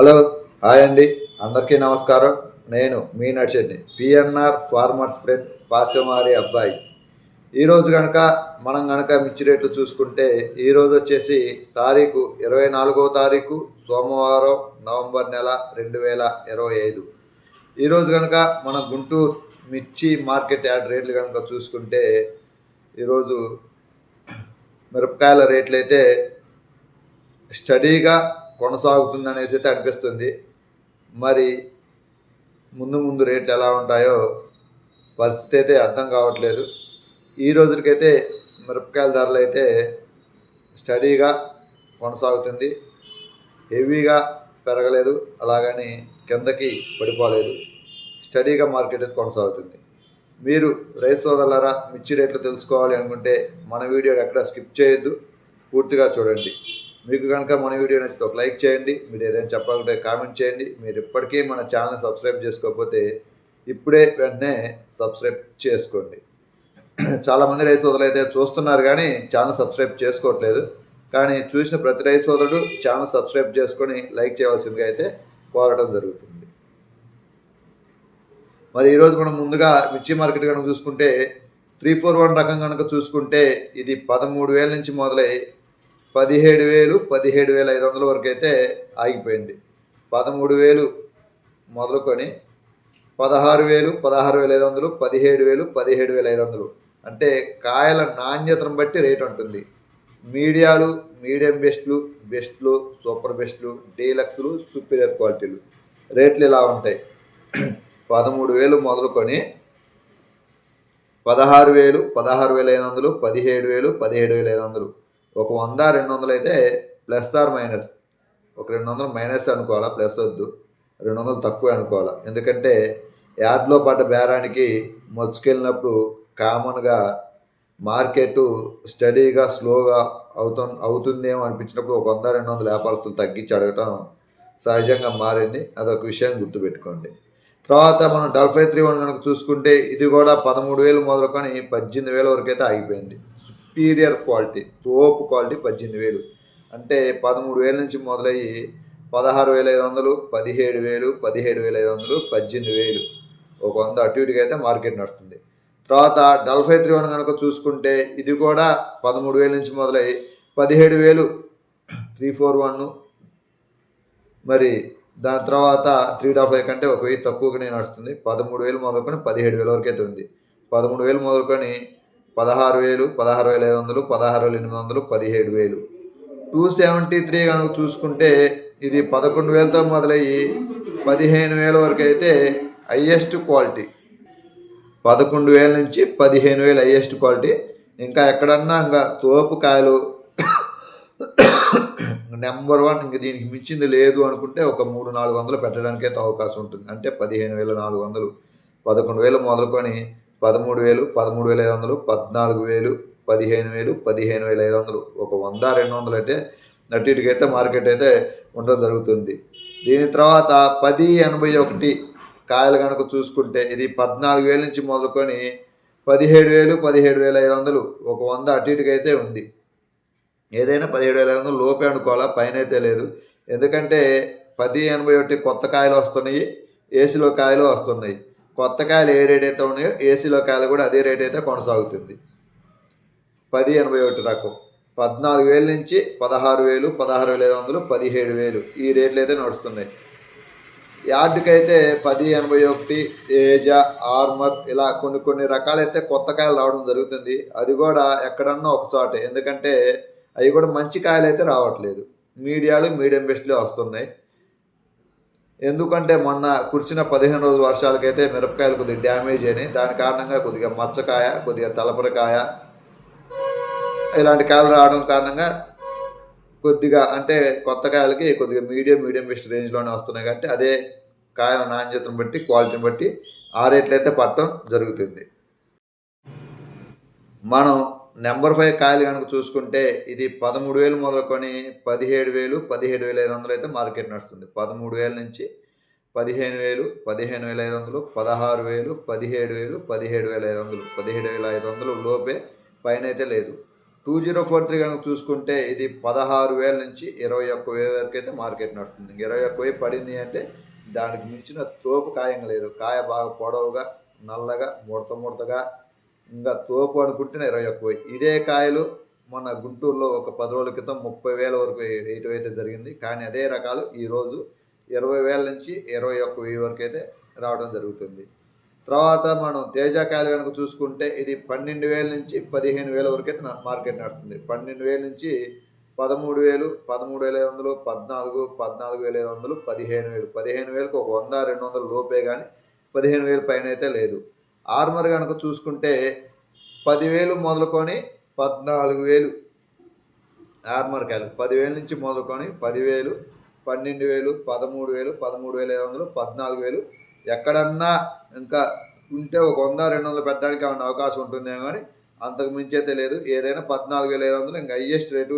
Hello hi అండి. అందరికీ నమస్కారం. నేను మీ నడిచెడ్డి పిఎన్ఆర్ ఫార్మర్స్ ఫ్రెండ్ పాశమారి అబ్బాయి. ఈరోజు కనుక మనం కనుక మిర్చి రేట్లు చూసుకుంటే ఈరోజు వచ్చేసి తారీఖు ఇరవై నాలుగవ తారీఖు సోమవారం నవంబర్ నెల రెండు వేల ఇరవై ఐదు. ఈరోజు కనుక మన గుంటూరు మిర్చి మార్కెట్ యార్డ్ రేట్లు కనుక చూసుకుంటే ఈరోజు మిరపకాయల రేట్లు అయితే స్టడీగా కొనసాగుతుంది అనేసి అయితే అనిపిస్తుంది. మరి ముందు ముందు రేట్లు ఎలా ఉంటాయో పరిస్థితి అయితే అర్థం కావట్లేదు. ఈ రోజుకైతే మిరపకాయల ధరలు అయితే స్టడీగా కొనసాగుతుంది. హెవీగా పెరగలేదు. అలాగని కిందకి పడిపోలేదు. స్టడీగా మార్కెట్ అయితే కొనసాగుతుంది. మీరు రైతు సోదరులారా మిర్చి రేట్లు తెలుసుకోవాలి అనుకుంటే మన వీడియో ఎక్కడ స్కిప్ చేయొద్దు. పూర్తిగా చూడండి. మీకు కనుక మన వీడియో నచ్చితే ఒక లైక్ చేయండి. మీరు ఏదైనా చెప్పాలంటే కామెంట్ చేయండి. మీరు ఇప్పటికీ మన ఛానల్ సబ్స్క్రైబ్ చేసుకోకపోతే ఇప్పుడే వెంటనే సబ్స్క్రైబ్ చేసుకోండి. చాలామంది రైతు సోదరులు అయితే చూస్తున్నారు కానీ ఛానల్ సబ్స్క్రైబ్ చేసుకోవట్లేదు. కానీ చూసిన ప్రతి రైతు సోదరుడు ఛానల్ సబ్స్క్రైబ్ చేసుకొని లైక్ చేయవలసిందిగా అయితే కోరడం జరుగుతుంది. మరి ఈరోజు మనం ముందుగా మిర్చి మార్కెట్ కనుక చూసుకుంటే త్రీ ఫోర్ వన్ రకం కనుక చూసుకుంటే ఇది పదమూడు వేల నుంచి మొదలై పదిహేడు వేలు పదిహేడు వేల ఐదు వందల వరకు అయితే ఆగిపోయింది. పదమూడు వేలు మొదలుకొని పదహారు వేలు పదహారు వేల ఐదు వందలు పదిహేడు వేలు పదిహేడు వేల ఐదు వందలు. అంటే కాయల నాణ్యతను బట్టి రేట్ ఉంటుంది. మీడియాలు మీడియం బెస్ట్లు బెస్ట్లు సూపర్ బెస్ట్లు డీలక్స్లు సుపీరియర్ క్వాలిటీలు. రేట్లు ఇలా ఉంటాయి. పదమూడు వేలు మొదలుకొని పదహారు వేలు పదహారు వేల ఐదు వందలు పదిహేడు వేలు పదిహేడు వేల ఐదు వందలు. ఒక వంద రెండు వందలు అయితే ప్లస్ ఆర్ మైనస్. ఒక రెండు వందలు మైనస్ అనుకోవాలా ప్లస్ వద్దు. రెండు వందలు తక్కువ అనుకోవాలా. ఎందుకంటే యార్డ్లో పడ్డ బేరానికి మొచ్చుకెళ్ళినప్పుడు కామన్గా మార్కెట్ స్టడీగా స్లోగా అవుతు అవుతుందేమో అనిపించినప్పుడు ఒక వంద రెండు వందల వ్యాపారస్తులు తగ్గించి అడగటం సహజంగా మారింది. అదొక విషయం గుర్తుపెట్టుకోండి. తర్వాత మనం డల్ ఫైవ్ త్రీ వన్ కనుక చూసుకుంటే ఇది కూడా పదమూడు వేలు మొదలుకొని పద్దెనిమిది వేల వరకు అయితే ఆగిపోయింది. సుపీరియర్ క్వాలిటీ తోపు క్వాలిటీ పద్దెనిమిది వేలు. అంటే పదమూడు వేల నుంచి మొదలయ్యి పదహారు వేల ఐదు వందలు పదిహేడు వేలు పదిహేడు వేల ఐదు వందలు పద్దెనిమిది వేలు. ఒక వంద అటు ఇటుగా అయితే మార్కెట్ నడుస్తుంది. తర్వాత డల్ ఫైవ్ త్రీ వన్ కనుక చూసుకుంటే ఇది కూడా పదమూడు వేల నుంచి మొదలై పదిహేడు వేలు. Three four one. మరి దాని తర్వాత త్రీ డాట్ ఫైవ్ కంటే ఒక వెయ్యి తక్కువగానే నడుస్తుంది. పదమూడు వేలు మొదలుకొని పదిహేడు వేల వరకు అయితే ఉంది. పదమూడు వేలు మొదలుకొని పదహారు వేలు పదహారు వేల ఐదు వందలు పదహారు వేల ఎనిమిది వందలు పదిహేడు వేలు టూ సెవెంటీ త్రీ కనుక చూసుకుంటే ఇది పదకొండు వేలతో మొదలయ్యి పదిహేను వేల వరకు అయితే హయ్యెస్ట్ క్వాలిటీ. పదకొండు వేల నుంచి పదిహేను వేలు హయ్యెస్ట్ క్వాలిటీ. ఇంకా ఎక్కడన్నా ఇంకా తోపు కాయలు నెంబర్ వన్ ఇంక దీనికి మించింది లేదు అనుకుంటే ఒక మూడు నాలుగు వందలు పెట్టడానికి అయితే అవకాశం ఉంటుంది. అంటే పదిహేను వేల నాలుగు వందలు. పదకొండు వేలు మొదలుకొని పదమూడు వేలు పదమూడు వేల ఐదు వందలు పద్నాలుగు వేలు పదిహేను వేలు పదిహేను వేల ఐదు వందలు. ఒక వంద రెండు వందలు అయితే అటు ఇటుకైతే మార్కెట్ అయితే ఉండడం జరుగుతుంది. దీని తర్వాత పది ఎనభై ఒకటి కాయలు కనుక చూసుకుంటే ఇది పద్నాలుగు వేల నుంచి మొదలుకొని పదిహేడు వేలు పదిహేడు వేల ఐదు వందలు ఒక వంద అటు ఇటుకైతే ఉంది. ఏదైనా పదిహేడు వేల ఐదు వందలు లోపే అనుకోవాలా? పైన అయితే లేదు. ఎందుకంటే పది ఎనభై ఒకటి కొత్త కాయలు వస్తున్నాయి ఏసీలో కాయలు వస్తున్నాయి. కొత్త కాయలు ఏ రేట్ అయితే ఉన్నాయో ఏసీలో కాయలు కూడా అదే రేట్ అయితే కొనసాగుతుంది. పది ఎనభై ఒకటి రకం. పద్నాలుగు వేల నుంచి పదహారు వేలు పదహారు వేల ఐదు వందలు పదిహేడు వేలు ఈ రేట్లు అయితే నడుస్తున్నాయి. యార్డ్కి అయితే పది ఎనభై ఒకటి తేజ ఆర్మర్ ఇలా కొన్ని కొన్ని రకాలైతే కొత్త కాయలు రావడం జరుగుతుంది. అది కూడా ఎక్కడన్నా ఒక చోట. ఎందుకంటే అవి కూడా మంచి కాయలు అయితే రావట్లేదు. మీడియాలు మీడియం బెస్ట్లే వస్తున్నాయి. ఎందుకంటే మొన్న కురిసిన పదిహేను రోజుల వర్షాలకైతే మిరపకాయలు కొద్దిగా డ్యామేజ్ అయినాయి. దాని కారణంగా కొద్దిగా మచ్చకాయ కొద్దిగా తలపరకాయ ఇలాంటి కాయలు రావడం కారణంగా కొద్దిగా అంటే కొత్త కాయలకి కొద్దిగా మీడియం మీడియం బెస్ట్ రేంజ్లోనే వస్తున్నాయి కాబట్టి అదే కాయల నాణ్యతను బట్టి క్వాలిటీని బట్టి ఆ రేట్లు అయితే పట్టడం జరుగుతుంది. మనం నెంబర్ ఫైవ్ కాయలు కనుక చూసుకుంటే ఇది పదమూడు వేలు మొదలుకొని పదిహేడు వేలు పదిహేడు వేల ఐదు వందలు అయితే మార్కెట్ నడుస్తుంది. పదమూడు వేల నుంచి పదిహేను వేలు పదిహేను వేల ఐదు వందలు పదహారు వేలు పదిహేడు వేలు పదిహేడు వేల ఐదు వందలు పదిహేడు వేల ఐదు వందలు లోపే పైన అయితే లేదు. టూ జీరో ఫోర్ త్రీ కనుక చూసుకుంటే ఇది పదహారు వేల నుంచి ఇరవై ఒక్క వేల వరకు అయితే మార్కెట్ నడుస్తుంది. ఇరవై ఒక్క వేలు పడింది అంటే దానికి మించిన తోపు కాయం లేదు. కాయ బాగా పొడవుగా నల్లగా ముడత ముడతగా ఇంకా తోపు అనుకుంటేనే ఇరవై ఒక్క ఇదే కాయలు మన గుంటూరులో ఒక పది రోజుల క్రితం ముప్పై వేల వరకు వేయటం అయితే జరిగింది. కానీ అదే రకాలు ఈరోజు ఇరవై వేల నుంచి ఇరవై ఒక్క వెయ్యి వరకు అయితే రావడం జరుగుతుంది. తర్వాత మనం తేజాకాయలు కనుక చూసుకుంటే ఇది పన్నెండు వేల నుంచి పదిహేను వేల వరకు అయితే మార్కెట్ నడుస్తుంది. పన్నెండు వేల నుంచి పదమూడు వేలు పదమూడు వేల ఐదు వందలు పద్నాలుగు పద్నాలుగు వేల ఐదు వందలు పదిహేను వేలు. పదిహేను వేలకు ఒక వంద రెండు వందలు లోపే కానీ పదిహేను వేలు పైన అయితే లేదు. ఆర్మర్ కనుక చూసుకుంటే పదివేలు మొదలుకొని పద్నాలుగు వేలు. ఆర్మర్ కాయలు పదివేల నుంచి మొదలుకొని పదివేలు పన్నెండు వేలు పదమూడు వేలు పదమూడు వేల ఐదు వందలు పద్నాలుగు వేలు. ఎక్కడన్నా ఇంకా ఉంటే ఒక వంద రెండు వందలు పెట్టడానికి ఏమైనా అవకాశం ఉంటుందేమో కానీ అంతకు మించి అయితే లేదు. ఏదైనా పద్నాలుగు వేల ఐదు వందలు ఇంకా హయ్యెస్ట్ రేటు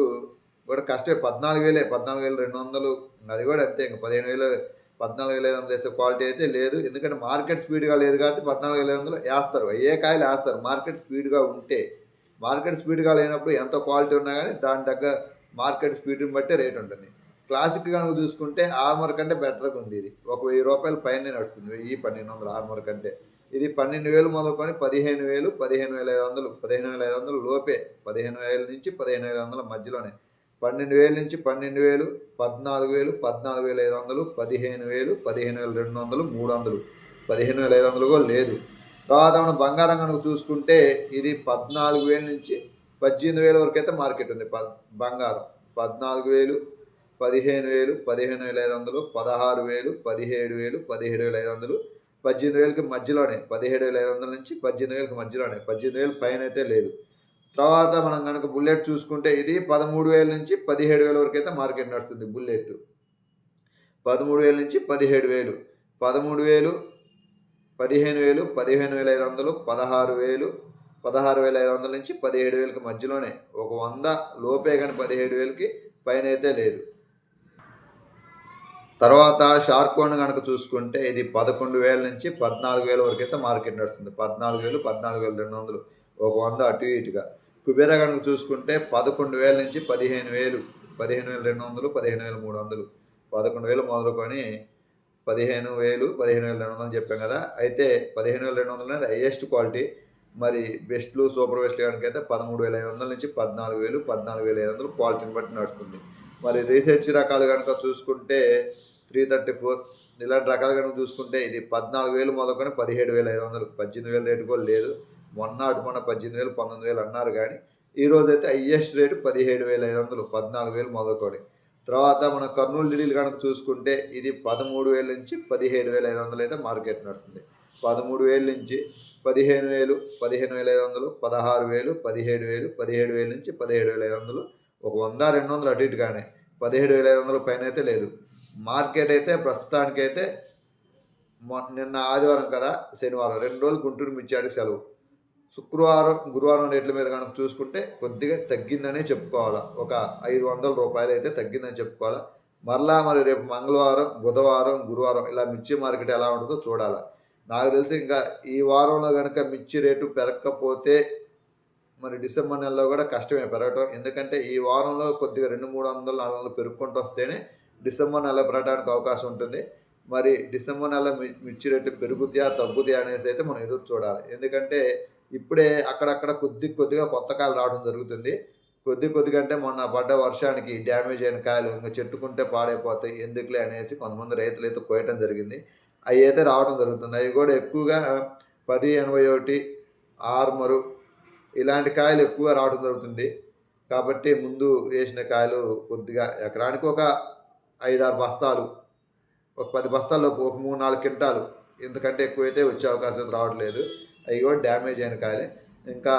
కూడా కష్టమే. పద్నాలుగు వేలే పద్నాలుగు వేలు రెండు వందలు అది కూడా అంతే. ఇంకా పదిహేను వేలు పద్నాలుగు వేల ఐదు వందలు వేసే క్వాలిటీ అయితే లేదు. ఎందుకంటే మార్కెట్ స్పీడ్గా లేదు కాబట్టి పద్నాలుగు వేల ఐదు వందలు వేస్తారు. ఏ కాయలు వేస్తారు? మార్కెట్ స్పీడ్గా ఉంటే. మార్కెట్ స్పీడ్గా లేనప్పుడు ఎంత క్వాలిటీ ఉన్నా కానీ దాని తగ్గ మార్కెట్ స్పీడ్ని బట్టి రేట్ ఉంటుంది. క్లాసిక్ కనుక చూసుకుంటే ఆర్మర్ కంటే బెటర్గా ఉంది ఇది. ఒక వెయ్యి రూపాయల పైన నడుస్తుంది. వెయ్యి పన్నెండు వందలు ఆర్మర్ కంటే. ఇది పన్నెండు వేలు మొదలుకొని పదిహేను వేలు పదిహేను వేల ఐదు వందలు పదిహేను వేల ఐదు వందలు లోపే. పదిహేను వేల నుంచి పదిహేను వేల వందల మధ్యలోనే. పన్నెండు వేల నుంచి పన్నెండు వేలు పద్నాలుగు వేలు పద్నాలుగు వేల ఐదు వందలు పదిహేను వేలు పదిహేను వేల రెండు వందలు మూడు వందలు. పదిహేను వేల ఐదు వందలు కూడా లేదు. తర్వాత మనం బంగారం కనుక చూసుకుంటే ఇది పద్నాలుగు వేల నుంచి పద్దెనిమిది వేల వరకు అయితే మార్కెట్ ఉంది. ప బంగారం పద్నాలుగు వేలు పదిహేను వేలు పదిహేను వేల ఐదు వందలు పదహారు వేలు పదిహేడు వేలు పదిహేడు వేల ఐదు వందలు. పద్దెనిమిది వేలకి మధ్యలోనే పదిహేడు వేల ఐదు వందల నుంచి పద్దెనిమిది వేలకి మధ్యలోనే పద్దెనిమిది వేలు పైన అయితే లేదు. తర్వాత మనం కనుక బుల్లెట్ చూసుకుంటే ఇది పదమూడు వేల నుంచి పదిహేడు వేల వరకు అయితే మార్కెట్ నడుస్తుంది బుల్లెట్. పదమూడు వేల నుంచి పదిహేడు వేలు. పదమూడు వేలు పదిహేను వేలు పదిహేను వేల ఐదు వందలు పదహారు వేలు పదహారు వేల ఐదు వందల నుంచి పదిహేడు వేలకి మధ్యలోనే ఒక వంద లోపే కానీ పదిహేడు వేలకి పైన అయితే లేదు. తర్వాత షార్క్ కోన్ కనుక చూసుకుంటే ఇది పదకొండు వేల నుంచి పద్నాలుగు వేల వరకు అయితే మార్కెట్ నడుస్తుంది. పద్నాలుగు వేలు పద్నాలుగు వేల రెండు వందలు ఒక వంద అటు ఇటుగా. కుబేరా కనుక చూసుకుంటే పదకొండు వేల నుంచి పదిహేను వేలు పదిహేను వేల రెండు వందలు పదిహేను వేల మూడు వందలు. పదకొండు వేలు మొదలుకొని పదిహేను వేలు పదిహేను వేల రెండు వందలు చెప్పాం కదా. అయితే పదిహేను వేల రెండు వందలు అనేది హైయెస్ట్ క్వాలిటీ మరి బెస్ట్లు సూపర్ బెస్ట్లు కనుక అయితే పదమూడు వేల ఐదు వందల నుంచి పద్నాలుగు వేలు పద్నాలుగు వేల ఐదు వందలు క్వాలిటీని బట్టి నడుస్తుంది. మరి రీసెర్చ్ రకాలు కనుక చూసుకుంటే త్రీ థర్టీ ఫోర్ ఇలాంటి రకాలు కనుక చూసుకుంటే ఇది పద్నాలుగు వేలు మొదలుకొని పదిహేడు వేల ఐదు వందలు. పద్దెనిమిది వేల రేటు కూడా లేదు. మొన్న అటు మొన్న పద్దెనిమిది వేలు పంతొమ్మిది వేలు అన్నారు కానీ ఈ రోజైతే అయితే హయ్యెస్ట్ రేటు పదిహేడు వేల ఐదు వందలు పద్నాలుగు వేలు మొదలుకొని. తర్వాత మన కర్నూలు ఢిల్లీలు కనుక చూసుకుంటే ఇది పదమూడు వేల నుంచి పదిహేడు వేల ఐదు వందలు అయితే మార్కెట్ నడుస్తుంది. పదమూడు వేల నుంచి పదిహేను వేలు పదిహేను వేల ఐదు వందలు పదహారు వేలు పదిహేడు వేలు పదిహేడు వేల నుంచి పదిహేడు వేల ఐదు వందలు ఒక వంద రెండు వందలు అటు ఇటుగానే పదిహేడు వేల ఐదు వందల పైన అయితే లేదు. మార్కెట్ అయితే ప్రస్తుతానికైతే మొ- నిన్న ఆదివారం కదా శనివారం రెండు రోజులు గుంటూరు మిర్చాడికి సెలవు. శుక్రవారం గురువారం రేట్ల మీద కనుక చూసుకుంటే కొద్దిగా తగ్గిందనే చెప్పుకోవాలా. ఒక ఐదు వందల రూపాయలు అయితే తగ్గిందని చెప్పుకోవాలా. మరలా మరి రేపు మంగళవారం బుధవారం గురువారం ఇలా మిర్చి మార్కెట్ ఎలా ఉంటుందో చూడాలా. నాకు తెలిసి ఇంకా ఈ వారంలో కనుక మిర్చి రేటు పెరగకపోతే మరి డిసెంబర్ నెలలో కూడా కష్టమే పెరగటం. ఎందుకంటే ఈ వారంలో కొద్దిగా రెండు మూడు వందలు నాలుగు వందలు పెరుగుకుంటూ వస్తేనే డిసెంబర్ నెల పెరగడానికి అవకాశం ఉంటుంది. మరి డిసెంబర్ నెల మిర్చి రేటు పెరుగుతాయా తగ్గుతాయా అనేసి అయితే మనం ఎదురు చూడాలి. ఎందుకంటే ఇప్పుడే అక్కడక్కడ కొద్ది కొద్దిగా కొత్త కాయలు రావడం జరుగుతుంది. కొద్ది కొద్దిగా అంటే మొన్న పడ్డ వర్షానికి డ్యామేజ్ అయిన కాయలు ఇంకా చెట్టుకుంటే పాడైపోతాయి ఎందుకులే అనేసి కొంతమంది రైతులు అయితే కోయటం జరిగింది. అవి అయితే రావడం జరుగుతుంది. అవి కూడా ఎక్కువగా పది ఎనభై ఒకటి ఆర్మరు ఇలాంటి కాయలు ఎక్కువగా రావడం జరుగుతుంది. కాబట్టి ముందు వేసిన కాయలు కొద్దిగా ఎకరానికి ఒక ఐదారు బస్తాలు ఒక పది బస్తాల్లో ఒక మూడు నాలుగు క్వింటాలు. ఎందుకంటే ఎక్కువైతే వచ్చే అవకాశం రావట్లేదు. అవి కూడా డ్యామేజ్ అయిన కాయలే. ఇంకా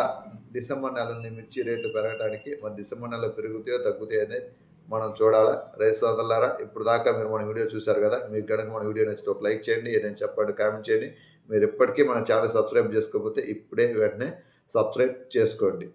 డిసెంబర్ నెల మిర్చి రేట్లు పెరగడానికి మరి డిసెంబర్ నెలలో పెరుగుతాయో తగ్గుతాయో అనేది మనం చూడాలా. రైతు సోదరులారా ఇప్పుడు దాకా మీరు మన వీడియో చూశారు కదా మీకు కనుక మన వీడియో నచ్చితే ఒక లైక్ చేయండి ఏదైనా చెప్పండి కామెంట్ చేయండి. మీరు ఇప్పటికీ మన ఛానల్ సబ్స్క్రైబ్ చేసుకోకపోతే ఇప్పుడే వెంటనే సబ్స్క్రైబ్ చేసుకోండి.